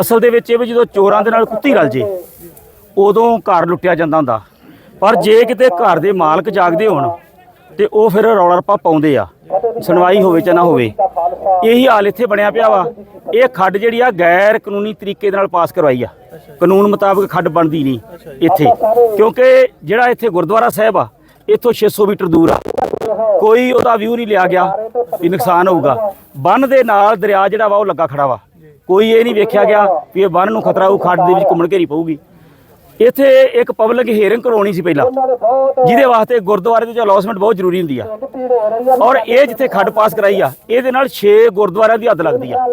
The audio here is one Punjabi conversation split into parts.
ਅਸਲ ਦੇ ਵਿੱਚ ਇਹ ਵੀ ਜਦੋਂ ਚੋਰਾਂ ਦੇ ਨਾਲ ਕੁੱਤੀ ਰਲ ਜੇ, ਉਦੋਂ ਘਰ ਲੁੱਟਿਆ ਜਾਂਦਾ ਹੁੰਦਾ। ਪਰ ਜੇ ਕਿਤੇ ਘਰ ਦੇ ਮਾਲਕ ਜਾਗਦੇ ਹੋਣ, ਤੇ ਉਹ ਫਿਰ ਰੌਲਾ ਰੱਪਾ ਪਾਉਂਦੇ ਆ, ਸੁਣਵਾਈ ਹੋਵੇ ਜਾਂ ਨਾ ਹੋਵੇ। ਇਹੀ ਹਾਲ ਇੱਥੇ ਬਣਿਆ ਪਿਆ ਵਾ। ਇਹ ਖੱਡ ਜਿਹੜੀ ਆ, ਗੈਰ ਕਾਨੂੰਨੀ ਤਰੀਕੇ ਦੇ ਨਾਲ ਪਾਸ ਕਰਵਾਈ ਆ। ਕਾਨੂੰਨ ਮੁਤਾਬਕ ਖੱਡ ਬਣਦੀ ਨਹੀਂ ਇੱਥੇ। ਕਿਉਂਕਿ ਜਿਹੜਾ ਇੱਥੇ ਗੁਰਦੁਆਰਾ ਸਾਹਿਬ ਆ, ਇੱਥੋਂ 600 ਮੀਟਰ ਦੂਰ ਆ। ਕੋਈ ਉਹਦਾ ਵਿਊ ਨਹੀਂ ਲਿਆ ਗਿਆ ਵੀ ਨੁਕਸਾਨ ਹੋਊਗਾ। ਬੰਨ ਦੇ ਨਾਲ ਦਰਿਆ ਜਿਹੜਾ ਵਾ, ਉਹ ਲੱਗਾ ਖੜਾ ਵਾ। ਕੋਈ ਇਹ ਨਹੀਂ ਵੇਖਿਆ ਗਿਆ ਵੀ ਇਹ ਬੰਨ ਨੂੰ ਖਤਰਾ ਉਹ ਖੱਡ ਦੇ ਵਿੱਚ ਘੁੰਮਣ ਘੇਰੀ ਪਊਗੀ। ਇੱਥੇ ਇੱਕ ਪਬਲਿਕ ਹੀਅਰਿੰਗ ਕਰਵਾਉਣੀ ਸੀ ਪਹਿਲਾਂ ਜਿਹਦੇ ਵਾਸਤੇ ਗੁਰਦੁਆਰੇ ਦੇ ਵਿੱਚ ਅਲੌਸਮੈਂਟ ਬਹੁਤ ਜ਼ਰੂਰੀ ਹੁੰਦੀ ਆ। ਔਰ ਇਹ ਜਿੱਥੇ ਖੱਡ ਪਾਸ ਕਰਾਈ ਆ ਇਹਦੇ ਨਾਲ 6 ਗੁਰਦੁਆਰਿਆਂ ਦੀ ਹੱਦ ਲੱਗਦੀ ਆ।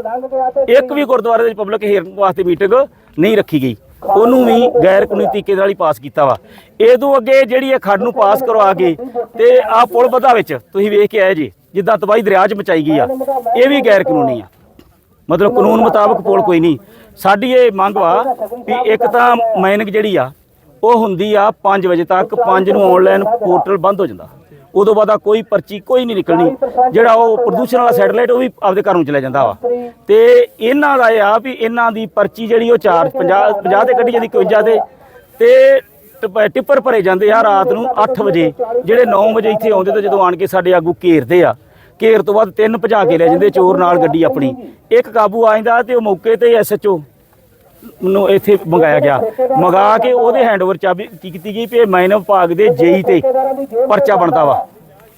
ਇੱਕ ਵੀ ਗੁਰਦੁਆਰੇ ਦੇ ਵਿੱਚ ਪਬਲਿਕ ਹੀਅਰਿੰਗ ਵਾਸਤੇ ਮੀਟਿੰਗ ਨਹੀਂ ਰੱਖੀ ਗਈ। ਉਹਨੂੰ ਵੀ ਗੈਰ ਕਾਨੂੰਨੀ ਤਰੀਕੇ ਨਾਲ ਹੀ ਪਾਸ ਕੀਤਾ ਵਾ। ਇਹ ਤੋਂ ਅੱਗੇ ਜਿਹੜੀ ਇਹ ਖੱਡ ਨੂੰ ਪਾਸ ਕਰਵਾ ਕੇ ਤੇ ਆ ਪੁਲ ਬੱਧਾ ਵਿੱਚ ਤੁਸੀਂ ਵੇਖ ਕੇ ਆਏ ਜੀ ਜਿੱਦਾਂ ਤਬਾਹੀ ਦਰਿਆ 'ਚ ਮਚਾਈ ਗਈ ਆ ਇਹ ਵੀ ਗੈਰ ਕਾਨੂੰਨੀ ਆ। ਮਤਲਬ ਕਾਨੂੰਨ ਮੁਤਾਬਕ ਪੁਲ ਕੋਈ ਨਹੀਂ। ਸਾਡੀ ਇਹ ਮੰਗ ਵਾ ਵੀ ਇੱਕ ਤਾਂ ਮਾਈਨਿੰਗ ਜਿਹੜੀ ਆ ਉਹ ਹੁੰਦੀ ਆ 5 ਵਜੇ ਤੱਕ 5 ਨੂੰ ਆਨਲਾਈਨ ਪੋਰਟਲ ਬੰਦ ਹੋ ਜਾਂਦਾ। ਉਦੋਂ ਬਾਅਦ ਕੋਈ ਪਰਚੀ ਕੋਈ ਨਹੀਂ ਨਿਕਲਣੀ। ਜਿਹੜਾ ਉਹ ਪ੍ਰਦੂਸ਼ਣ ਵਾਲਾ ਸੈਟਲਾਈਟ ਉਹ ਵੀ ਆਪਦੇ ਘਰ ਨੂੰ ਚਲਾ ਜਾਂਦਾ ਵਾ। ਤੇ ਇਹਨਾਂ ਦਾ ਇਹ ਆ ਵੀ ਇਹਨਾਂ ਦੀ ਪਰਚੀ ਜਿਹੜੀ ਉਹ 4 50 50 ਤੇ ਕੱਢੀ ਜਾਂਦੀ 51 ਤੇ। ਤੇ ਟਿਪ- ਟਿੱਪਰ ਭਰੇ ਜਾਂਦੇ ਆ ਰਾਤ ਨੂੰ 8 ਵਜੇ। ਜਿਹੜੇ 9 ਵਜੇ ਇੱਥੇ ਆਉਂਦੇ ਤੇ ਜਦੋਂ ਆਣ ਕੇ ਸਾਡੇ ਆਗੂ ਘੇਰਦੇ ਆ। ਘੇਰ ਤੋਂ ਬਾਅਦ ਤਿੰਨ ਭਜਾ ਕੇ ਲੈ ਜਾਂਦੇ ਚੋਰ ਨਾਲ ਗੱਡੀ ਆਪਣੀ। ਇੱਕ ਕਾਬੂ ਆ ਜਾਂਦਾ ਤੇ ਉਹ ਮੌਕੇ ਤੇ ਐਸਐਚਓ ਨੂੰ ਇੱਥੇ ਮੰਗਾਇਆ ਗਿਆ। ਮੰਗਾ ਕੇ ਉਹਦੇ ਹੈਂਡਓਵਰ ਚਾਬੀ ਕੀਤੀ ਗਈ ਵੀ ਮਾਈਨ ਵਿਭਾਗ ਦੇ ਜੇਈ ਤੇ ਪਰਚਾ ਬਣਦਾ ਵਾ।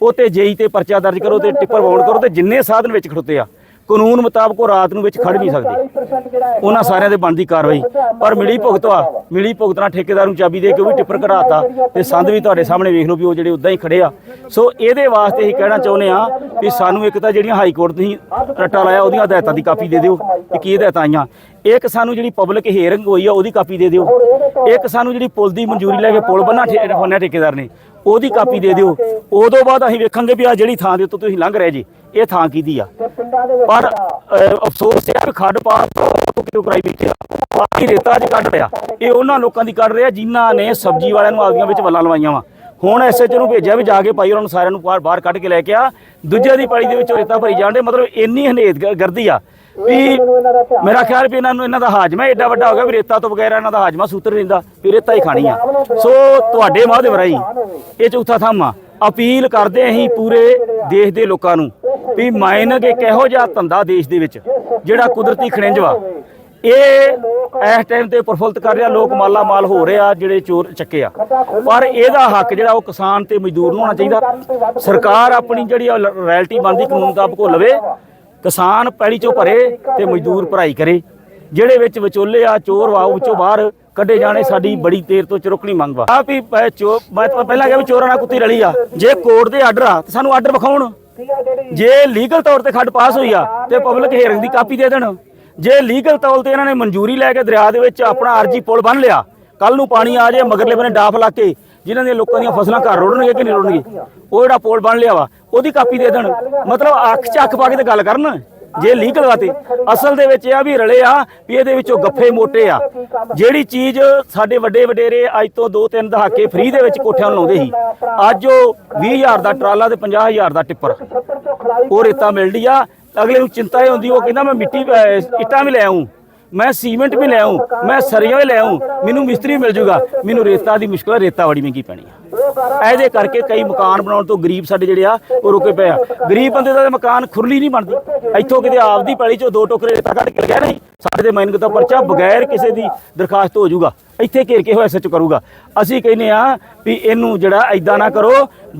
ਉਹ ਤੇ ਜੇਈ ਤੇ ਪਰਚਾ ਦਰਜ ਕਰੋ ਤੇ ਟਿੱਪਰ ਵਾਉਣ ਕਰੋ ਤੇ ਜਿੰਨੇ ਸਾਧਨ ਵਿੱਚ ਖੜੋਤੇ ਆ। ਕਾਨੂੰਨ ਮੁਤਾਬਕ ਉਹ ਰਾਤ ਨੂੰ ਵਿੱਚ ਖੜ ਨਹੀਂ ਸਕਦੇ। ਉਹਨਾਂ ਸਾਰਿਆਂ ਦੇ ਬਣਦੀ ਕਾਰਵਾਈ। ਪਰ ਮਿਲੀ ਭੁਗਤ ਵਾ ਮਿਲੀ ਭੁਗਤ ਨਾਲ ਠੇਕੇਦਾਰ ਨੂੰ ਚਾਬੀ ਦੇ ਕੇ ਉਹ ਵੀ ਟਿੱਪਰ ਕਢਾਤਾ ਤੇ ਸੰਦ ਵੀ ਤੁਹਾਡੇ ਸਾਹਮਣੇ ਵੇਖ ਲਓ ਵੀ ਉਹ ਜਿਹੜੇ ਉਦਾਂ ਹੀ ਖੜੇ ਆ। ਸੋ ਇਹਦੇ ਵਾਸਤੇ ਅਸੀਂ ਕਹਿਣਾ ਚਾਹੁੰਦੇ ਆ ਵੀ ਸਾਨੂੰ ਇੱਕ ਤਾਂ ਜਿਹੜੀਆਂ ਹਾਈ ਕੋਰਟ ਤੁਸੀਂ ਰੱਟਾ ਲਾਇਆ, ਉਹਦੀਆਂ ਹਦਾਇਤਾਂ ਦੀ ਕਾਪੀ ਦੇ ਦਿਓ ਕਿ ਕੀ ਹਦਾਇਤਾਂ ਆਈਆਂ। ਇੱਕ ਸਾਨੂੰ ਜਿਹੜੀ ਪਬਲਿਕ ਹੀਅਰਿੰਗ ਹੋਈ ਆ, ਉਹਦੀ ਕਾਪੀ ਦੇ ਦਿਓ। ਇੱਕ ਸਾਨੂੰ ਜਿਹੜੀ ਪੁਲ ਦੀ ਮਨਜ਼ੂਰੀ ਲੈ ਕੇ ਪੁਲ ਬੰਨਾ ਠੇਕੇਦਾਰ ਠੇਕੇਦਾਰ ਨੇ। ਉਹਦੀ ਕਾਪੀ ਦੇ ਦਿਓ। ਉਦੋਂ ਬਾਅਦ ਅਸੀਂ ਵੇਖਾਂਗੇ ਵੀ ਆ ਜਿਹੜੀ ਥਾਂ ਦੇ ਉੱਤੇ ਤੁਸੀਂ ਲੰਘ ਰਹੇ ਜੀ ਇਹ ਥਾਂ ਕਿਹਦੀ ਆ? ਪਰ ਅਫਸੋਸ ਹੈ ਕਿ ਖੱਡ ਪਾਰ ਤੋਂ ਕਿਉਂ ਕਰਾਈ ਬੈਠੇ ਆ? ਬਾਕੀ ਰੇਤਾ ਅੱਜ ਕੱਢ ਰਿਹਾ ਇਹ ਉਹਨਾਂ ਲੋਕਾਂ ਦੀ ਕੱਢ ਰਿਹਾ ਜਿਨ੍ਹਾਂ ਨੇ ਸਬਜ਼ੀ ਵਾਲਿਆਂ ਨੂੰ ਆਪਦੀਆਂ ਵਿੱਚ ਵੱਲਾਂ ਲਵਾਈਆਂ ਵਾ। ਹੁਣ ਐਸਐਚ ਨੂੰ ਭੇਜਿਆ ਵੀ ਜਾ ਕੇ ਭਾਈ ਉਹਨਾਂ ਨੂੰ ਸਾਰਿਆਂ ਨੂੰ ਬਾਹਰ ਕੱਢ ਕੇ ਲੈ ਕੇ ਆ। ਦੂਜੇ ਦੀ ਪਾਲੀ ਦੇ ਵਿੱਚ ਰੇਤਾ ਭਰੀ ਜਾਂਦੇ ਮਤਲਬ ਇੰਨੀ ਹਨੇਤ ਗਰਦੀ ਆ। ਵੀ ਮੇਰਾ ਖਿਆਲ ਵੀ ਇਹਨਾਂ ਨੂੰ ਇਹਨਾਂ ਦਾ ਹਾਜਮਾ ਏਡਾ ਵੱਡਾ ਹੋ ਗਿਆ ਵੀ ਰੇਤਾ ਤੋਂ ਬਗੈਰ ਇਹਨਾਂ ਦਾ ਹਾਜਮਾ ਸੂਤਰ ਰਹਿੰਦਾ ਵੀ ਰੇਤਾ ਹੀ ਖਾਣੀ ਆ। ਸੋ ਤੁਹਾਡੇ ਮਾਧਿਅਮ ਰਾਹੀਂ ਇਹ ਚੌਥਾ ਥੰਮ ਆ। ਅਪੀਲ ਕਰਦੇ ਅਸੀਂ ਪੂਰੇ ਦੇਸ਼ ਦੇ ਲੋਕਾਂ ਨੂੰ ਵੀ ਮਾਈਨਿੰਗ ਇੱਕ ਇਹੋ ਜਿਹਾ ਧੰਦਾ ਦੇਸ਼ ਦੇ ਵਿੱਚ ਜਿਹੜਾ ਕੁਦਰਤੀ ਖਣਿਜ ਵਾ। ਇਹ ਇਸ ਟਾਈਮ ਤੇ ਪ੍ਰਫੁੱਲਤ ਕਰ ਰਿਹਾ ਲੋਕ ਮਾਲਾ ਮਾਲ ਹੋ ਰਿਹਾ ਜਿਹੜੇ ਚੋਰ ਚੱਕੇ ਆ। ਪਰ ਇਹਦਾ ਹੱਕ ਜਿਹੜਾ ਉਹ ਕਿਸਾਨ ਤੇ ਮਜ਼ਦੂਰ ਨੂੰ ਹੋਣਾ ਚਾਹੀਦਾ। ਸਰਕਾਰ ਆਪਣੀ ਜਿਹੜੀ ਰਾਇਲਟੀ ਬਣਦੀ ਕਾਨੂੰਨ ਮੁਤਾਬਕ ਉਹ ਲਵੇ। ਕਿਸਾਨ ਪੈਲੀ ਚੋਂ ਭਰੇ ਤੇ ਮਜ਼ਦੂਰ ਭਰਾਈ ਕਰੇ। ਜਿਹੜੇ ਵਿੱਚ ਵਿਚੋਲੇ ਆ, ਚੋਰ ਵਾਉ ਵਿੱਚੋਂ ਬਾਹਰ ਕੱਢੇ ਜਾਣੇ, ਸਾਡੀ ਬੜੀ ਦੇਰ ਤੋਂ ਚੁਰਕਣੀ ਮੰਗ ਵਾ। ਆ ਵੀ ਚੋ, ਮੈਂ ਤਾਂ ਪਹਿਲਾਂ ਕਿਹਾ ਵੀ ਚੋਰਾਂ ਨਾਲ ਕੁੱਤੀ ਰਲੀ ਆ। ਜੇ ਕੋਰਟ ਦੇ ਆਰਡਰ ਆ, ਤਾਂ ਸਾਨੂੰ ਆਰਡਰ ਵਿਖਾਉਣ। ਜੇ ਲੀਗਲ ਤੌਰ ਤੇ ਖੱਡ ਪਾਸ ਹੋਈ ਆ, ਤੇ ਪਬਲਿਕ ਹੀਅਰਿੰਗ ਦੀ ਕਾਪੀ ਦੇ ਦੇਣ। ਜੇ ਲੀਗਲ ਤੌਰ ਤੇ ਇਹਨਾਂ ਨੇ ਮਨਜ਼ੂਰੀ ਲੈ ਕੇ ਦਰਿਆ ਦੇ ਵਿੱਚ ਆਪਣਾ ਅਰਜੀ ਪੁਲ ਬੰਨ ਲਿਆ ਕੱਲ ਨੂੰ ਪਾਣੀ ਆ ਜੇ ਮਗਰਲੇ ਬੰਨੇ ਡਾਫ ਲਾ ਕੇ ਜਿਨ੍ਹਾਂ ਦੀਆਂ ਲੋਕਾਂ ਦੀਆਂ ਫਸਲਾਂ ਘਰ ਰੋੜਨਗੇ ਕਿ ਨਹੀਂ ਰੋੜਨਗੇ? ਉਹ ਜਿਹੜਾ ਪੁਲ ਬਣ ਲਿਆ ਵਾ, ਉਹਦੀ ਕਾਪੀ ਦੇ ਦੇਣ। ਮਤਲਬ ਅੱਖ 'ਚ ਪਾ ਕੇ ਤੇ ਗੱਲ ਕਰਨ, ਜੇ ਲੀਗਲ ਵਾ ਅਸਲ ਦੇ ਵਿੱਚ ਇਹ ਆ ਵੀ ਰਲੇ ਆ, ਵੀ ਇਹਦੇ ਵਿੱਚੋਂ ਗੱਫੇ ਮੋਟੇ ਆ। ਜਿਹੜੀ ਚੀਜ਼ ਸਾਡੇ ਵੱਡੇ ਵਡੇਰੇ ਅੱਜ ਤੋਂ 2-3 ਦਹਾਕੇ ਫ੍ਰੀ ਦੇ ਵਿੱਚ ਕੋਠਿਆਂ ਨੂੰ ਲਾਉਂਦੇ ਸੀ, ਅੱਜ ਉਹ 20000 ਦਾ ਟਰਾਲਾ ਤੇ 50000 ਦਾ ਟਿੱਪਰ। ਉਹ ਰੇਤਾ ਮਿਲਦੀ ਆ, ਅਗਲੇ ਨੂੰ ਚਿੰਤਾ ਇਹ ਹੁੰਦੀ, ਉਹ ਕਹਿੰਦਾ ਮੈਂ ਮਿੱਟੀ ਇੱਟਾਂ ਵੀ ਲੈ ਆਉਂ ਮੈਂ ਸੀਮੈਂਟ ਵੀ ਲੈ ਆਉਂ ਮੈਂ ਸਰੀਆ ਵੀ ਲੈ ਆਉਂ ਮੈਨੂੰ ਮਿਸਤਰੀ ਮਿਲ ਜੂਗਾ। ਮੈਨੂੰ ਰੇਤਾ ਦੀ ਮੁਸ਼ਕਲ ਰੇਤਾ ਬੜੀ ਮਹਿੰਗੀ ਪੈਣੀ ਆ। ਇਹਦੇ ਕਰਕੇ ਕਈ ਮਕਾਨ ਬਣਾਉਣ ਤੋਂ ਗਰੀਬ ਸਾਡੇ ਜਿਹੜੇ ਆ, ਉਹ ਰੁਕੇ ਪਏ ਆ। ਗਰੀਬ ਬੰਦੇ ਦਾ ਮਕਾਨ ਖੁਰਲੀ ਨਹੀਂ ਬਣਦੀ। ਇੱਥੋਂ ਕਿਤੇ ਆਪਦੀ ਪੈਲੀ ਚੋਂ ਦੋ ਟੋਕਰੇ ਰੇਤਾ ਕੱਢ ਕੇ ਲਗਿਆ ਨਹੀਂ। ਸਾਡੇ ਦੇ ਮਾਈਨਿੰਗ ਦਾ ਪਰਚਾ ਬਗੈਰ ਕਿਸੇ ਦੀ ਦਰਖਾਸਤ ਹੋ ਜਾਊਗਾ। ਇੱਥੇ ਘੇਰ ਕੇ ਹੋਇਆ ਸੱਚ ਕਰੂਗਾ। ਅਸੀਂ ਕਹਿੰਦੇ ਆ ਵੀ ਇਹਨੂੰ ਜਿਹੜਾ ਐਦਾਂ ਨਾ ਕਰੋ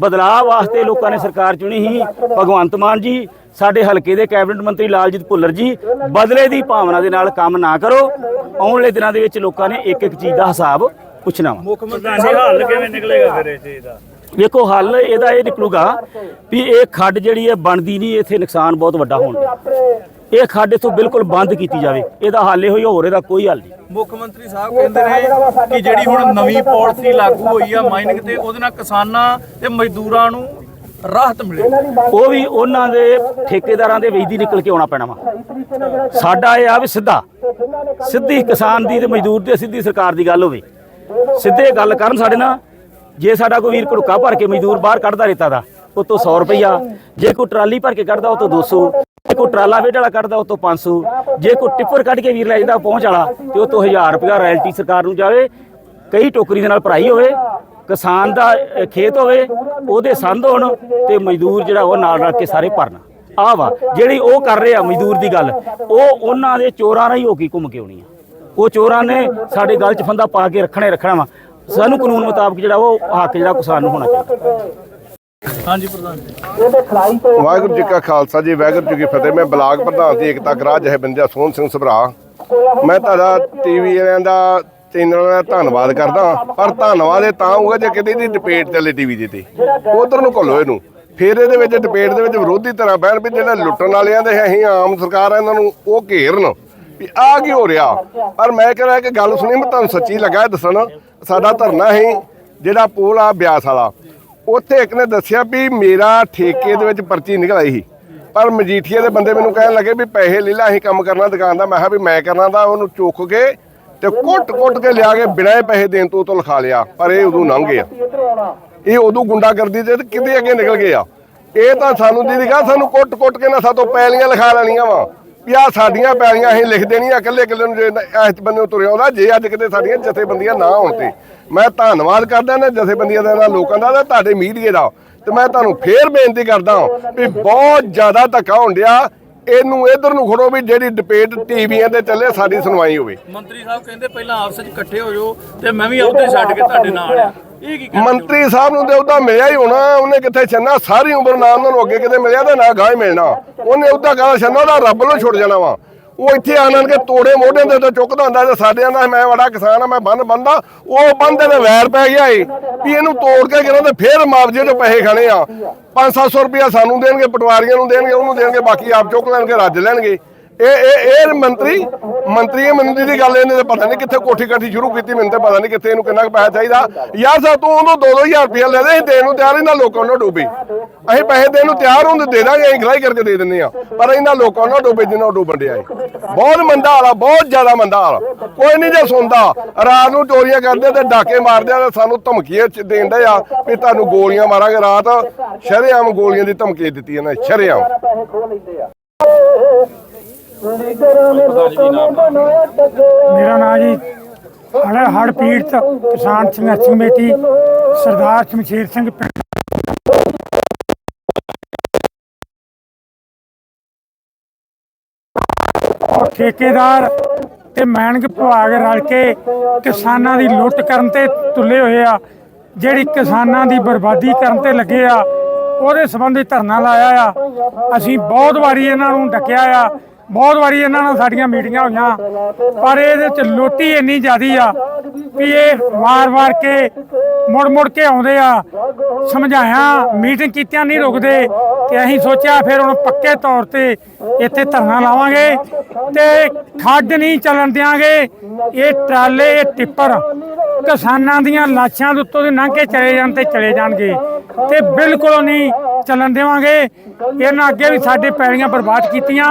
ਬਦਲਾਅ ਵਾਸਤੇ ਲੋਕਾਂ ਨੇ ਸਰਕਾਰ ਚੁਣੀ ਸੀ ਭਗਵੰਤ ਮਾਨ ਜੀ ਸਾਡੇ ਹਲਕੇ ਦੇ ਕੈਬਨਿਟ ਮੰਤਰੀ ਲਾਲਜੀਤ ਭੁੱਲਰ ਜੀ ਬਦਲੇ ਦੀ ਭਾਵਨਾ ਦੇ ਨਾਲ ਕੰਮ ਨਾ ਕਰੋ ਆਉਣ ਵਾਲੇ ਦਿਨਾਂ ਦੇ ਵਿੱਚ ਲੋਕਾਂ ਨੇ ਇੱਕ ਇੱਕ ਚੀਜ਼ ਦਾ ਹਿਸਾਬ ਪੁੱਛਣਾ ਵਾ। ਮੁੱਖ ਮੰਤਰੀ ਹੱਲ ਕਿਵੇਂ ਨਿਕਲੇਗਾ ਫਿਰ ਇਹ ਚੀਜ਼ ਦਾ? ਵੇਖੋ ਹੱਲ ਇਹਦਾ ਇਹ ਨਿਕਲੂਗਾ ਵੀ ਇਹ ਖੱਡ ਜਿਹੜੀ ਹੈ ਬਣਦੀ ਨਹੀਂ ਇੱਥੇ ਨੁਕਸਾਨ ਬਹੁਤ ਵੱਡਾ ਹੋਣ। ਇਹ ਖੱਡ ਇਥੋਂ ਬਿਲਕੁਲ ਬੰਦ ਕੀਤੀ ਜਾਵੇ। ਇਹਦਾ ਹੱਲ ਇਹੋ ਹੀ ਹੋਰ ਇਹਦਾ ਕੋਈ ਹੱਲ ਨਹੀਂ। ਮੁੱਖ ਮੰਤਰੀ ਸਾਹਿਬ ਕਹਿੰਦੇ ਨੇ ਕਿ ਜਿਹੜੀ ਹੁਣ ਨਵੀਂ ਪਾਲਿਸੀ ਲਾਗੂ ਹੋਈ ਆ ਮਾਈਨਿੰਗ ਤੇ ਉਹਦੇ ਨਾਲ ਕਿਸਾਨਾਂ ਤੇ ਮਜ਼ਦੂਰਾਂ ਨੂੰ ਰਾਹਤ ਮਿਲੇ। ਉਹ ਵੀ ਉਹਨਾਂ ਦੇ ਠੇਕੇਦਾਰਾਂ ਦੇ ਵਿੱਚ ਦੀ ਨਿਕਲ ਕੇ ਆਉਣਾ ਪੈਣਾ ਵਾ। ਸਾਡਾ ਇਹ ਆ ਵੀ ਸਿੱਧਾ। ਸਿੱਧੀ ਕਿਸਾਨ ਦੀ ਤੇ ਮਜ਼ਦੂਰ ਦੀ ਸਿੱਧੀ ਸਰਕਾਰ ਦੀ ਗੱਲ ਹੋਵੇ। ਸਿੱਧੇ ਗੱਲ ਕਰਨ ਸਾਡੇ ਨਾਲ। ਜੇ ਸਾਡਾ ਕੋਈ ਵੀਰ ਘੜੁੱਕਾ ਭਰ ਕੇ ਮਜ਼ਦੂਰ ਬਾਹਰ ਕੱਢਦਾ ਰੇਤਾ ਦਾ ਉਹ ਤੋਂ 100 ਰੁਪਈਆ। ਜੇ ਕੋਈ ਟਰਾਲੀ ਭਰ ਕੇ ਕੱਢਦਾ ਉਹ ਤੋਂ 200 ਜੇ ਕੋਈ ਟਰਾਲਾ ਵੇਟ ਵਾਲਾ ਕੱਢਦਾ ਉਹ ਤੋਂ 500 ਜੇ ਕੋਈ ਟਿੱਪਰ ਕੱਢ ਕੇ ਵੀਰ ਲੈ ਜਾਂਦਾ ਪਹੁੰਚ ਵਾਲਾ, ਤੇ ਉਹ ਤੋਂ 1000 ਰੁਪਇਆ ਰਾਇਲਟੀ ਸਰਕਾਰ ਨੂੰ ਜਾਵੇ, ਕਈ ਟੋਕਰੀ ਦੇ ਨਾਲ ਭਰਾਈ ਹੋਵੇ, ਕਿਸਾਨ ਦਾ ਖੇਤ ਹੋਵੇ, ਉਹਦੇ ਸੰਦ ਹੋਣ ਤੇ ਮਜ਼ਦੂਰ ਜਿਹੜਾ ਉਹ ਨਾਲ ਰੱਖ ਕੇ ਸਾਰੇ ਭਰਨ। ਆ ਵਾ, ਜਿਹੜੀ ਉਹ ਕਰ ਰਹੇ ਆ ਮਜ਼ਦੂਰ ਦੀ ਗੱਲ, ਉਹ ਉਹਨਾਂ ਦੇ ਚੋਰਾਂ ਰਾਹੀਂ ਹੋ ਕੇ ਘੁੰਮ ਕੇ ਆਉਣੀ ਆ। ਉਹ ਚੋਰਾਂ ਨੇ ਸਾਡੇ ਗੱਲ 'ਚ ਫੰਦਾ ਪਾ ਕੇ ਰੱਖਣੇ ਰੱਖਣਾ ਵਾ। ਸਾਨੂੰ ਕਾਨੂੰਨ ਮੁਤਾਬਕ ਜਿਹੜਾ ਉਹ ਹੱਕ ਜਿਹੜਾ ਕਿਸਾਨ ਨੂੰ ਹੋਣਾ ਚਾਹੀਦਾ। ਹਾਂਜੀ ਪ੍ਰਧਾਨ ਜੀ। ਵਾਹਿਗੁਰੂ ਜੀ ਕਾ ਖਾਲਸਾ ਜੀ ਵਾਹਿਗੁਰੂ ਜੀ ਕੀ ਫਤਿਹ। ਮੈਂ ਬਲਾਕ ਪ੍ਰਧਾਨ ਦੀ ਏਕਤਾ ਗਰਾਹ ਜਥੇਬੰਦੀ ਸੋਹਣ ਸਿੰਘ ਸਭਰਾ। ਮੈਂ ਤੁਹਾਡਾ ਟੀਵੀ ਵਾਲਿਆਂ ਦਾ ਚੈਨਲ ਦਾ ਧੰਨਵਾਦ ਕਰਦਾ। ਪਰ ਧੰਨਵਾਦ ਇਹ ਤਾਂ ਹੋਊਗਾ ਜੇ ਕਿਤੇ ਦੀ ਡਿਬੇਟ ਚੱਲੇ ਟੀਵੀ ਦੇ ਤੇ। ਉਧਰ ਨੂੰ ਘੱਲੋ ਇਹਨੂੰ। ਫਿਰ ਇਹਦੇ ਵਿੱਚ ਡਿਬੇਟ ਦੇ ਵਿੱਚ ਵਿਰੋਧੀ ਤਰ੍ਹਾਂ ਬਹਿਣ ਵੀ ਜਿਹੜਾ ਲੁੱਟਣ ਵਾਲਿਆਂ ਦੇ ਅਸੀਂ ਆਮ ਸਰਕਾਰ ਆ ਇਹਨਾਂ ਨੂੰ ਉਹ ਘੇਰਨ। ਵੀ ਆਹ ਕੀ ਹੋ ਰਿਹਾ? ਪਰ ਮੈਂ ਕਹਿ ਰਿਹਾ ਕਿ ਗੱਲ ਸੁਣੀ ਮੈਂ ਤੁਹਾਨੂੰ ਸੱਚੀ ਲੱਗਾ ਦੱਸਣ। ਸਾਡਾ ਧਰਨਾ ਸੀ ਜਿਹੜਾ ਪੋਲ ਆ ਬਿਆਸ ਵਾਲਾ ਉੱਥੇ ਇੱਕ ਨੇ ਦੱਸਿਆ ਵੀ ਮੇਰਾ ਠੇਕੇ ਦੇ ਵਿੱਚ ਪਰਚੀ ਨਿਕਲ ਆਈ ਸੀ। ਪਰ ਮਜੀਠੀਆ ਦੇ ਬੰਦੇ ਮੈਨੂੰ ਕਹਿਣ ਲੱਗੇ ਵੀ ਪੈਸੇ ਲੈ ਲੈ, ਅਸੀਂ ਕੰਮ ਕਰਨਾ ਦੁਕਾਨ ਦਾ। ਮੈਂ ਕਿਹਾ ਵੀ ਮੈਂ ਕਰਨਾ ਦਾ ਉਹਨੂੰ ਚੁੱਕ ਕੇ ਤੇ ਕੁੱਟ-ਕੁੱਟ ਕੇ ਲਿਆ ਕੇ ਬਿਨਾਂ ਪੈਸੇ ਦੇਣ ਤੋਂ ਤੋਂ ਲਿਖਾ ਲਿਆ। ਪਰ ਇਹ ਉਦੋਂ ਲੰਘ ਗਿਆ। ਇਹ ਉਦੋਂ ਗੁੰਡਾਗਰਦੀ ਤੇ ਕਿਤੇ ਅੱਗੇ ਨਿਕਲ ਗਏ ਆ ਇਹ ਤਾਂ ਸਾਨੂੰ ਦੀਦੀ ਕਹਾ ਸਾਨੂੰ ਕੁੱਟ-ਕੁੱਟ ਕੇ ਨਾ ਸਾਤੋਂ ਪੈਲੀਆਂ ਲਿਖਾ ਲੈਣੀਆਂ ਵਾ। ਵੀ ਆ ਸਾਡੀਆਂ ਪੈਲੀਆਂ ਅਸੀਂ ਲਿਖ ਦੇਣੀਆਂ, ਇਕੱਲੇ ਇਕੱਲੇ ਨੂੰ ਜੇ ਇਸ ਬੰਦੇ ਨੂੰ ਤੁਰਿਆ ਆਉਂਦਾ, ਜੇ ਅੱਜ ਕਿਤੇ ਸਾਡੀਆਂ ਜਥੇਬੰਦੀਆਂ ਨਾ ਹੋਣ ਤੇ। ਮੈਂ ਧੰਨਵਾਦ ਕਰਦਾ ਨਾ ਜਥੇਬੰਦੀਆਂ ਦਾ ਲੋਕਾਂ ਦਾ ਤੇ ਤੁਹਾਡੇ ਮੀਡੀਆ ਦਾ। ਤੇ ਮੈਂ ਤੁਹਾਨੂੰ ਫੇਰ ਬੇਨਤੀ ਕਰਦਾ ਹਾਂ ਵੀ ਬਹੁਤ ਜ਼ਿਆਦਾ ਧੱਕਾ ਹੋਣ ਡਿਆ। ਇਹਨੂੰ ਇਧਰ ਨੂੰ ਖੜੋ ਵੀ ਜਿਹੜੀ ਡਿਬੇਟ ਟੀਵੀਆਂ ਤੇ ਚੱਲੇ, ਸਾਡੀ ਸੁਣਵਾਈ ਹੋਵੇ। ਮੰਤਰੀ ਸਾਹਿਬ ਕਹਿੰਦੇ ਪਹਿਲਾਂ ਆਪਸ ਵਿੱਚ ਇਕੱਠੇ ਹੋ ਜਾਓ ਤੇ ਮੈਂ ਵੀ ਆਪਦੇ ਛੱਡ ਕੇ ਤੁਹਾਡੇ ਨਾਲ ਆ ਮੰਤਰੀ ਸਾਹਿਬ ਨੂੰ ਤੇ ਉਹਦਾ ਮਿਲਿਆ ਹੀ ਹੋਣਾ ਉਹਨੇ ਕਿੱਥੇ ਛੰਨਾ? ਸਾਰੀ ਉਮਰ ਨਾ ਉਹਨਾਂ ਨੂੰ ਅੱਗੇ ਕਿਤੇ ਮਿਲਿਆ ਤੇ ਨਾ ਗਾਹ ਮਿਲਣਾ। ਉਹਨੇ ਉਹਦਾ ਕਹਦਾ ਛੰਨਾ ਉਹਦਾ ਰੱਬ ਨੂੰ ਛੁੱਟ ਜਾਣਾ ਵਾ। ਉਹ ਇੱਥੇ ਆਣਨ ਕੇ ਤੋੜੇ ਮੋਢੇ ਦੇ ਉੱਤੇ ਚੁੱਕਦਾ ਹੁੰਦਾ ਤੇ ਸਾਡੇ ਆਂਦਾ ਮੈਂ ਬੜਾ ਕਿਸਾਨ ਆ ਮੈਂ ਬੰਨ ਬੰਦਾ। ਉਹ ਬੰਦੇ ਦੇ ਵੈਰ ਪੈ ਗਿਆ ਏ। ਵੀ ਇਹਨੂੰ ਤੋੜ ਕੇ ਕਿਹਨਾਂ ਤੇ ਫੇਰ ਮੁਆਵਜ਼ੇ ਦੇ ਪੈਸੇ ਖਾਣੇ ਆ। 5-700 ਰੁਪਇਆ ਸਾਨੂੰ ਦੇਣਗੇ ਪਟਵਾਰੀਆਂ ਨੂੰ ਦੇਣਗੇ ਉਹਨੂੰ ਦੇਣਗੇ ਬਾਕੀ ਆਪ ਚੁੱਕ ਲੈਣਗੇ ਰੱਜ ਲੈਣਗੇ। ਇਹ ਇਹ ਇਹ ਮੰਤਰੀ ਮੰਤਰੀ ਮੰਤਰੀ ਦੀ ਗੱਲ ਇਹਨੇ ਪਤਾ ਨਹੀਂ ਕਿੱਥੇ ਕੋਠੀ ਕਾਠੀ ਸ਼ੁਰੂ ਕੀਤੀ, ਮੈਨੂੰ ਤਾਂ ਪਤਾ ਨਹੀਂ ਕਿੱਥੇ ਇਹਨੂੰ ਕਿੰਨਾ ਪੈਸਾ ਚਾਹੀਦਾ। ਯਾਰ ਸਾ ਤੂੰ ਉਹਨੂੰ 2-2000 ਰੁਪਇਆ ਲੈ ਦੇ, ਅਸੀਂ ਦੇਣ ਨੂੰ ਤਿਆਰ ਇਹਨਾਂ ਲੋਕਾਂ ਨੂੰ ਡੋਬੇ। ਅਸੀਂ ਪੈਸੇ ਦੇਣ ਨੂੰ ਤਿਆਰ ਹੁੰਦੇ ਦੇ ਦਾਂਗੇ, ਅਸੀਂ ਗਲਾਈ ਕਰਕੇ ਦੇ ਦਿੰਦੇ ਆ ਪਰ ਇਹਨਾਂ ਲੋਕਾਂ ਨੂੰ ਡੋਬੇ ਜਿੰਨਾ ਉਹ ਡੋਬਣ ਡਿਆ ਬਹੁਤ ਮੰਦਾ ਹਾਲ ਬਹੁਤ ਜ਼ਿਆਦਾ ਮੰਦਾ ਹਾਲ ਕੋਈ ਨਹੀਂ ਜੇ ਸੁਣਦਾ, ਰਾਤ ਨੂੰ ਚੋਰੀਆਂ ਕਰਦੇ ਤੇ ਡਾਕੇ ਮਾਰਦੇ ਆ ਤੇ ਸਾਨੂੰ ਧਮਕੀਆਂ ਦੇਣ ਦੇਂਦੇ ਆ ਵੀ ਤੁਹਾਨੂੰ ਗੋਲੀਆਂ ਮਾਰਾਂਗੇ। ਰਾਤ ਸ਼ਰੇਆਮ ਗੋਲੀਆਂ ਦੀ ਧਮਕੀ ਦਿੱਤੀ ਇਹਨਾਂ ਸ਼ਰੇਆਮ। ਮੇਰਾ ਨਾਮ ਜੀ ਹੜ ਹੜ ਪੀੜਤ ਕਿਸਾਨ ਸੰਘਰਸ਼ ਕਮੇਟੀ ਸਰਦਾਰ ਸ਼ਮਸ਼ੇਰ ਸਿੰਘ ਔਰ ਠੇਕੇਦਾਰ ਤੇ ਮੈਨਗ ਵਿਭਾਗ ਰਲ ਕੇ ਕਿਸਾਨਾਂ ਦੀ ਲੁੱਟ ਕਰਨ ਤੇ ਤੁਲੇ ਹੋਏ ਆ, ਜਿਹੜੀ ਕਿਸਾਨਾਂ ਦੀ ਬਰਬਾਦੀ ਕਰਨ ਤੇ ਲੱਗੇ ਆ, ਉਹਦੇ ਸੰਬੰਧੀ ਧਰਨਾ ਲਾਇਆ ਆ। ਅਸੀਂ ਬਹੁਤ ਵਾਰੀ ਇਹਨਾਂ ਨੂੰ ਡੱਕਿਆ ਆ ਬਹੁਤ ਵਾਰੀ ਇਹਨਾਂ ਨਾਲ ਸਾਡੀਆਂ ਮੀਟਿੰਗਾਂ ਹੋਈਆਂ, ਪਰ ਇਹਦੇ ਚ ਲੋਟੀ ਇੰਨੀ ਜ਼ਿਆਦੀ ਆ ਵੀ ਇਹ ਵਾਰ-ਵਾਰ ਕੇ ਮੁੜ-ਮੁੜ ਕੇ ਆਉਂਦੇ ਆ। ਸਮਝਾਇਆ, ਮੀਟਿੰਗ ਕੀਤਿਆਂ ਨਹੀਂ ਰੁਕਦੇ ਤੇ ਅਸੀਂ ਸੋਚਿਆ ਫਿਰ ਹੁਣ ਪੱਕੇ ਤੌਰ ਤੇ ਇੱਥੇ ਧਰਨਾ ਲਾਵਾਂਗੇ ਤੇ ਖੱਡ ਨਹੀਂ ਚੱਲਣ ਦਿਆਂਗੇ। ਇਹ ਟਰਾਲੇ, ਇਹ ਟਿੱਪਰ ਕਿਸਾਨਾਂ ਦੀਆਂ ਲਾਸ਼ਾਂ ਦੇ ਉੱਤੋਂ ਦੀ ਲੰਘ ਕੇ ਚਲੇ ਜਾਣ ਤੇ ਚਲੇ ਜਾਣਗੇ। ਤੇ ਬਿਲਕੁਲ ਨਹੀਂ ਚੱਲਣ ਦੇਵਾਂਗੇ। ਇਹਨਾਂ ਅੱਗੇ ਵੀ ਸਾਡੇ ਪੈਲੀਆਂ ਬਰਬਾਦ ਕੀਤੀਆਂ।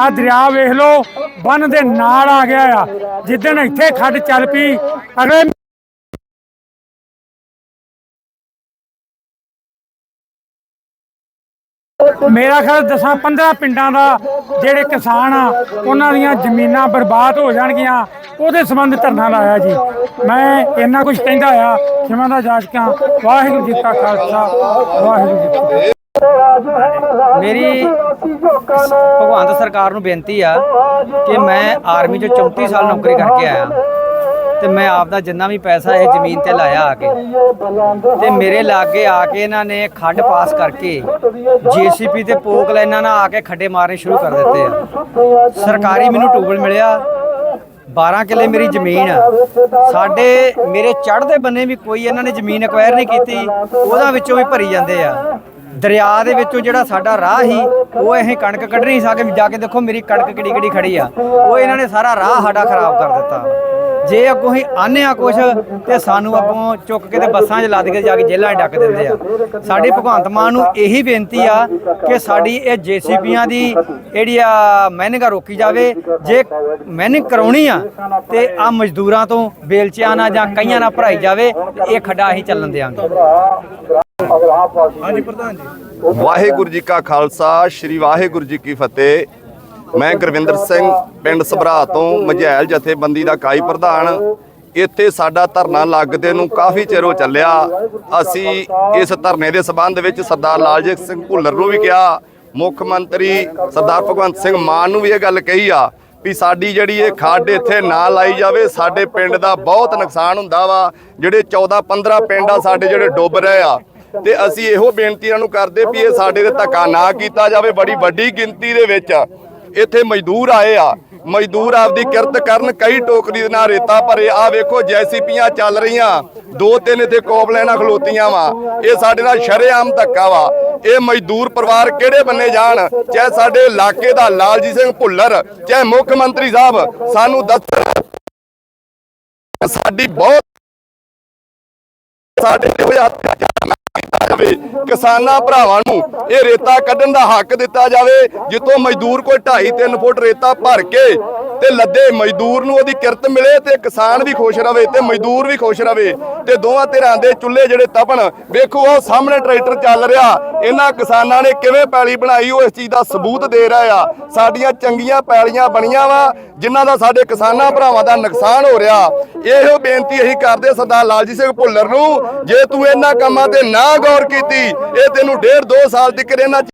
ਆ ਦਰਿਆ ਵੇਖ ਲਓ, ਬੰਨ ਦੇ ਨਾਲ ਆ ਗਿਆ ਆ। ਜਿੱਦਣ ਇੱਥੇ ਖੱਡ ਚੱਲ ਪਈ, ਅਗਲੇ ਮੇਰਾ ਖਿਆਲ 10 15 ਪਿੰਡਾਂ ਦਾ ਜਿਹੜੇ ਕਿਸਾਨ ਆ, ਉਹਨਾਂ ਦੀਆਂ ਜ਼ਮੀਨਾਂ ਬਰਬਾਦ ਹੋ ਜਾਣਗੀਆਂ। ਉਹਦੇ ਸੰਬੰਧ ਧਰਨਾ ਲਾਇਆ ਜੀ। ਮੈਂ ਇੰਨਾ ਕੁਝ ਕਹਿੰਦਾ ਆ, ਖਿਮਾ ਦਾ ਜਾਜਕਾਂ, ਵਾਹਿਗੁਰੂ ਜੀ ਕਾ ਖਾਲਸਾ, ਵਾਹਿਗੁਰੂ ਜੀ ਕੀ ਮੇਰੀ ਭਗਵੰਤ ਸਰਕਾਰ ਨੂੰ ਬੇਨਤੀ ਆ ਕਿ ਮੈਂ ਆਰਮੀ 'ਚ 34 ਸਾਲ ਨੌਕਰੀ ਕਰਕੇ ਆਇਆ। ਤੇ ਮੈਂ ਆਪ ਦਾ ਜਿੰਨਾ ਵੀ ਪੈਸਾ ਇਹ ਜ਼ਮੀਨ ਤੇ ਲਾਇਆ ਆ ਕੇ। ਤੇ ਮੇਰੇ ਲਾਗੇ ਆ ਕੇ ਇਹਨਾਂ ਨੇ ਖੱਡ ਪਾਸ ਕਰਕੇ ਜੀਸੀਪੀ ਤੇ ਪੋਕ ਲਾਈਨਾਂ ਨਾਲ ਆ ਕੇ ਖੱਡੇ ਮਾਰਨੇ ਸ਼ੁਰੂ ਕਰ ਦਿੱਤੇ ਆ। ਸਰਕਾਰੀ ਮੈਨੂੰ ਟੂਬਲ ਮਿਲਿਆ। 12 ਕਿੱਲੇ ਮੇਰੀ ਜ਼ਮੀਨ ਸਾਡੇ ਮੇਰੇ ਚੜ੍ਹਦੇ ਬੰਨੇ ਵੀ ਕੋਈ ਇਹਨਾਂ ਨੇ ਜ਼ਮੀਨ ਐਕਵਾਇਰ ਨਹੀਂ ਕੀਤੀ, ਉਹਦਾ ਵਿੱਚੋਂ ਵੀ ਭਰੀ ਜਾਂਦੇ ਆ। ਦਰਿਆ ਦੇ ਵਿੱਚੋਂ ਜਿਹੜਾ ਸਾਡਾ ਰਾਹ ਸੀ, ਉਹ ਅਸੀਂ ਕਣਕ ਕੱਢ ਨਹੀਂ ਸਕੇ। ਜਾ ਕੇ ਦੇਖੋ ਮੇਰੀ ਕਣਕ ਕਿਹੜੀ ਕਿਹੜੀ ਖੜੀ ਆ। ਉਹ ਇਹਨਾਂ ਨੇ ਸਾਰਾ ਰਾਹ ਸਾਡਾ ਖਰਾਬ ਕਰ ਦਿੱਤਾ। ਜੇ ਅੱਗੋਂ ਹੀ ਆਨੇ ਆ ਕੁਛ, ਤੇ ਸਾਨੂੰ ਅੱਗੋਂ ਚੁੱਕ ਕੇ ਤੇ ਬੱਸਾਂ 'ਚ ਲੱਦ ਕੇ ਜਾ ਕੇ ਜੇਲ੍ਹਾਂ 'ਚ ਡੱਕ ਦਿੰਦੇ ਆ। ਸਾਡੀ ਭਗਵੰਤ ਮਾਨ ਨੂੰ ਇਹੀ ਬੇਨਤੀ ਆ ਕਿ ਸਾਡੀ ਇਹ ਜੀਸੀਪੀਆਂ ਦੀ ਜਿਹੜੀ ਆ ਮਿਹਨਤ ਰੋਕੀ ਜਾਵੇ। ਜੇ ਮਿਹਨਤ ਕਰਾਉਣੀ ਆ, ਤੇ ਆ ਮਜ਼ਦੂਰਾਂ ਤੋਂ ਬੇਲਚਿਆਂ ਨਾਲ ਜਾਂ ਕਈਆਂ ਨਾਲ ਭਰਾਈ ਜਾਵੇ ਇਹ ਖੱਡਾ ਅਸੀਂ ਚੱਲਣ ਦਿਆਂਗੇ। ਹਾਂਜੀ ਵਾਹਿਗੁਰੂ ਜੀ ਕਾ ਖਾਲਸਾ ਸ੍ਰੀ ਵਾਹਿਗੁਰੂ ਜੀ ਕੀ ਫਤਿਹ। ਮੈਂ ਗੁਰਵਿੰਦਰ ਸਿੰਘ ਪਿੰਡ ਸਭਰਾ ਤੋਂ ਮਝੈਲ ਜਥੇਬੰਦੀ ਦਾ ਕਾਈ ਪ੍ਰਧਾਨ। ਇੱਥੇ ਸਾਡਾ ਧਰਨਾ ਲੱਗਦੇ ਨੂੰ ਕਾਫੀ ਚਿਰ ਹੋ ਚੱਲਿਆ। ਅਸੀਂ ਇਸ ਧਰਨੇ ਦੇ ਸਬੰਧ ਵਿੱਚ ਸਰਦਾਰ ਲਾਲਜੀਤ ਸਿੰਘ ਭੁੱਲਰ ਨੂੰ ਵੀ ਕਿਹਾ। ਮੁੱਖ ਮੰਤਰੀ ਸਰਦਾਰ ਭਗਵੰਤ ਸਿੰਘ ਮਾਨ ਨੂੰ ਵੀ ਇਹ ਗੱਲ ਕਹੀ ਆ ਵੀ ਸਾਡੀ ਜਿਹੜੀ ਇਹ ਖੱਡ ਇੱਥੇ ਨਾ ਲਾਈ ਜਾਵੇ ਸਾਡੇ ਪਿੰਡ ਦਾ ਬਹੁਤ ਨੁਕਸਾਨ ਹੁੰਦਾ ਵਾ। ਜਿਹੜੇ 14 15 ਪਿੰਡ ਆ ਸਾਡੇ ਜਿਹੜੇ ਡੁੱਬ ਰਹੇ ਆ। ਤੇ ਅਸੀਂ ਇਹੋ ਬੇਨਤੀ ਇਹਨਾਂ ਨੂੰ ਕਰਦੇ ਵੀ ਇਹ ਸਾਡੇ ਤੇ ਧੱਕਾ ਨਾ ਕੀਤਾ ਜਾਵੇ, ਬੜੀ ਵੱਡੀ ਗਿਣਤੀ ਦੇ ਵਿੱਚ ਇੱਥੇ ਮਜ਼ਦੂਰ ਆਏ ਆ। ਮਜ਼ਦੂਰ ਆਪਦੀ ਕਿਰਤ ਕਰਨ, ਕਈ ਟੋਕਰੀ ਦੇ ਨਾਲ ਰੇਤਾ ਭਰੇ। ਆ ਵੇਖੋ, ਜੈਸੀਪੀਆਂ ਚੱਲ ਰਹੀਆਂ। ਦੋ ਤਿੰਨ ਇੱਥੇ ਕੋਪਲੈਣਾ ਖਲੋਤੀਆਂ ਵਾ। ਇਹ ਸਾਡੇ ਨਾਲ ਸ਼ਰੇਆਮ ਧੱਕਾ ਵਾ। ਇਹ ਮਜ਼ਦੂਰ ਪਰਿਵਾਰ ਕਿਹੜੇ ਬੰਨੇ ਜਾਣ? ਚਾਹੇ ਸਾਡੇ ਇਲਾਕੇ ਦਾ ਲਾਲਜੀਤ ਸਿੰਘ ਭੁੱਲਰ, ਚਾਹੇ ਮੁੱਖ ਮੰਤਰੀ ਸਾਹਿਬ, ਸਾਨੂੰ ਦੱਸ ਸਾਡੀ ਬਹੁਤ ਸਾਡੇ ਤੇ ਹੋਇਆ ਕੀਤਾ ਜਾਵੇ। ਕਿਸਾਨਾਂ ਭਰਾਵਾਂ ਨੂੰ ਇਹ ਰੇਤਾ ਕੱਢਣ ਦਾ ਹੱਕ ਦਿੱਤਾ ਜਾਵੇ, ਜਿੱਥੋਂ ਮਜ਼ਦੂਰ ਕੋਈ 2.5 3 ਫੁੱਟ ਰੇਤਾ ਭਰ ਕੇ ਤੇ ਲੱਦੇ ਮਜ਼ਦੂਰ ਨੂੰ ਉਹਦੀ ਕਿਰਤ ਮਿਲੇ ਤੇ ਕਿਸਾਨ ਵੀ ਖੁਸ਼ ਰਵੇ ਤੇ ਮਜ਼ਦੂਰ ਵੀ ਖੁਸ਼ ਰਵੇ ਤੇ ਦੋਵਾਂ ਧਿਰਾਂ ਦੇ ਚੁੱਲ੍ਹੇ ਜਿਹੜੇ ਤਪਣ। ਵੇਖੋ ਉਹ ਸਾਹਮਣੇ ਟਰੈਕਟਰ ਚੱਲ ਰਿਹਾ। ਇਹਨਾਂ ਕਿਸਾਨਾਂ ਨੇ ਕਿਵੇਂ ਪੈਲੀ ਬਣਾਈ, ਉਹ ਇਸ ਚੀਜ਼ ਦਾ ਸਬੂਤ ਦੇ ਰਿਹਾ ਆ। ਸਾਡੀਆਂ ਚੰਗੀਆਂ ਪੈਲੀਆਂ ਬਣੀਆਂ ਵਾ, ਜਿਨ੍ਹਾਂ ਦਾ ਸਾਡੇ ਕਿਸਾਨਾਂ ਭਰਾਵਾਂ ਦਾ ਨੁਕਸਾਨ ਹੋ ਰਿਹਾ। ਇਹੋ ਬੇਨਤੀ ਅਸੀਂ ਕਰਦੇ ਸਰਦਾਰ ਲਾਲਜੀਤ ਸਿੰਘ ਭੁੱਲਰ ਨੂੰ, ਜੇ ਤੂੰ ਇਹਨਾਂ ਕੰਮਾਂ ਤੇ ਨਾ ਗੌਰ ਕੀਤੀ। ਇਹ ਤੈਨੂੰ ਡੇਢ ਦੋ ਸਾਲ ਤੱਕ ਇਹਨਾਂ